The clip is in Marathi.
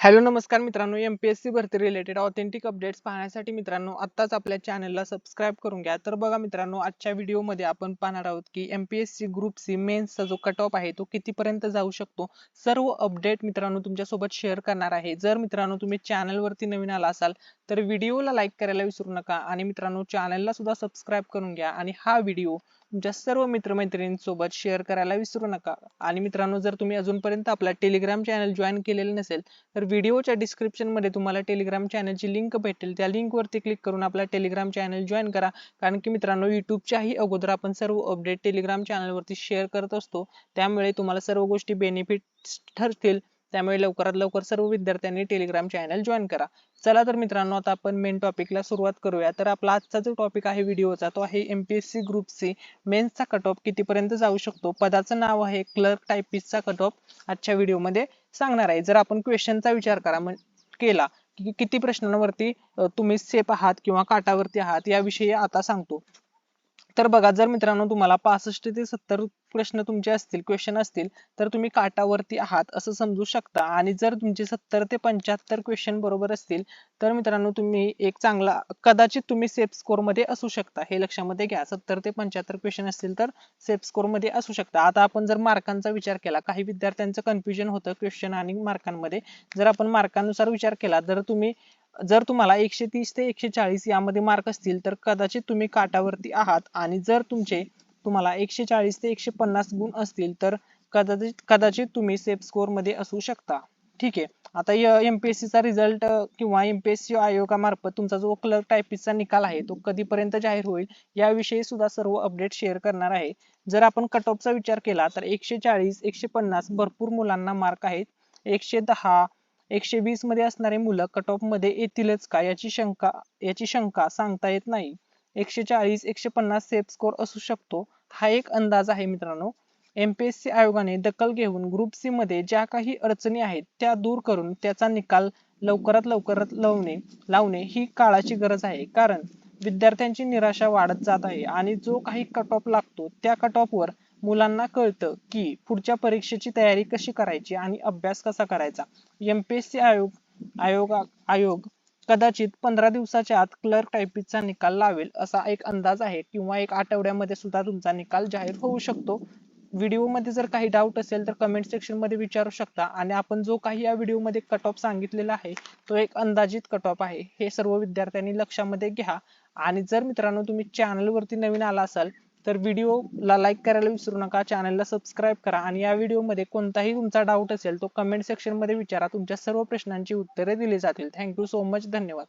हॅलो नमस्कार मित्रांनो. एमपीएससी भरती रिलेटेड ऑथेंटिक अपडेट्स पाहण्यासाठी मित्रांनो आत्ताच आपल्या चॅनलला सबस्क्राईब करून घ्या. तर बघा मित्रांनो आजच्या व्हिडिओमध्ये आपण पाहणार आहोत की एमपीएससी ग्रुप सी मेन्सचा जो कट ऑफ आहे तो कितीपर्यंत जाऊ शकतो? सर्व अपडेट मित्रांनो तुमच्यासोबत शेअर करणार आहे. जर मित्रांनो तुम्ही चॅनलवरती नवीन आला असाल तर व्हिडिओला लाईक करायला विसरू नका आणि मित्रांनो चॅनलला सुद्धा सबस्क्राईब करून घ्या आणि हा व्हिडिओ तुमच्या सर्व मित्रमैत्रिणींसोबत शेअर करायला विसरू नका. आणि मित्रांनो जर तुम्ही अजूनपर्यंत आपला टेलिग्राम चॅनल जॉईन केलेलं नसेल तर व्हिडिओच्या डिस्क्रिप्शनमध्ये तुम्हाला टेलिग्राम चॅनलची लिंक भेटेल. त्या लिंकवरती क्लिक करून आपला टेलिग्राम चॅनल जॉईन करा. कारण की मित्रांनो युट्यूबच्याही अगोदर आपण सर्व अपडेट टेलिग्राम चॅनलवरती शेअर करत असतो. त्यामुळे तुम्हाला सर्व गोष्टी बेनिफिट ठरतील. त्यामुळे लवकरात लवकर सर्व विद्यार्थ्यांनी टेलिग्राम चॅनल जॉईन करा. चला तर मित्रांनो आता आपण मेन टॉपिकला सुरुवात करूया. तर आपला आजचा जो टॉपिक आहे व्हिडिओचा तो आहे एमपीएससी ग्रुप सी मेन्सचा कट ऑफ कितीपर्यंत जाऊ शकतो? पदाचं नाव आहे क्लर्क टायपिस्टचा कट ऑफ आजच्या व्हिडिओमध्ये सांगणार आहे. जर आपण क्वेश्चनचा विचार करा केला की किती प्रश्नांवरती तुम्ही सेफ आहात किंवा काटावरती आहात याविषयी आता सांगतो. तर बघा जर मित्रांनो तुम्हाला पासष्ट ते सत्तर प्रश्न तुमचे असतील क्वेश्चन असतील तर तुम्ही काटावरती आहात असं समजू शकता. आणि जर तुमचे सत्तर ते पंच्याहत्तर क्वेश्चन बरोबर असतील तर मित्रांनो तुम्ही एक चांगला कदाचित तुम्ही सेफ स्कोरमध्ये असू शकता. हे लक्षामध्ये घ्या. सत्तर ते पंच्याहत्तर क्वेश्चन असतील तर सेफ स्कोरमध्ये असू शकता. आता आपण जर मार्कांचा विचार केला काही विद्यार्थ्यांचं कन्फ्युजन होतं क्वेश्चन आणि मार्कांमध्ये. जर आपण मार्कांनुसार विचार केला तर तुम्ही जर तुम्हाला एकशे तीस ते एकशे चाळीस यामध्ये मार्क असतील तर कदाचित तुम्ही काटावरती आहात. आणि जर तुमचे तुम्हाला एकशे चाळीस ते एकशे पन्नास गुण असतील तर कदाचित कदाचित तुम्ही सेफ स्कोरमध्ये असू शकता. ठीक आहे. आता एमपीएससी चा रिझल्ट किंवा एमपीएससी आयोगामार्फत तुमचा जो क्लर्क टायपिस्टचा निकाल आहे तो कधीपर्यंत जाहीर होईल याविषयी सुद्धा सर्व अपडेट शेअर करणार आहे. जर आपण कट ऑफचा विचार केला तर एकशे चाळीस एकशे पन्नास भरपूर मुलांना मार्क आहेत. एकशे दहा एकशे वीसमध्ये असणारे मुलं कट ऑफमध्ये येतीलच का? याची शंका याची शंका सांगता येत नाही. एकशे चाळीस एकशे पन्नास सेफ स्कोर असू शकतो. हा एक अंदाज आहे मित्रांनो. एमपीएससी आयोगाने दखल घेऊन ग्रुप सी मध्ये ज्या काही अडचणी आहेत त्या दूर करून त्याचा निकाल लवकरात लवकरात लावणे लावणे ही काळाची गरज आहे. कारण विद्यार्थ्यांची निराशा वाढत जात आहे आणि जो काही कट ऑफ लागतो त्या कट ऑफ वर मुलांना कळतं की पुढच्या परीक्षेची तयारी कशी करायची आणि अभ्यास कसा करायचा. एमपीएससी आयोग आयोग आयोग कदाचित पंधरा दिवसाच्या आत क्लर्क टायपिंगचा निकाल लावेल असा एक अंदाज आहे किंवा एक आठवड्यामध्ये सुद्धा तुमचा निकाल जाहीर होऊ शकतो. व्हिडिओमध्ये जर काही डाऊट असेल तर कमेंट सेक्शनमध्ये विचारू शकता आणि आपण जो काही या व्हिडिओमध्ये कट ऑफ सांगितलेला आहे तो एक अंदाजित कट ऑफ आहे. हे सर्व विद्यार्थ्यांनी लक्षामध्ये घ्या. आणि जर मित्रांनो तुम्ही चॅनलवरती नवीन आला असाल तर व्हिडिओला लाईक करायला विसरू नका चॅनलला सबस्क्राईब करा आणि या व्हिडिओमध्ये कोणताही तुमचा डाऊट असेल तो कमेंट सेक्शनमध्ये विचारा. तुमच्या सर्व प्रश्नांची उत्तरे दिली जातील. थँक्यू सो मच धन्यवाद.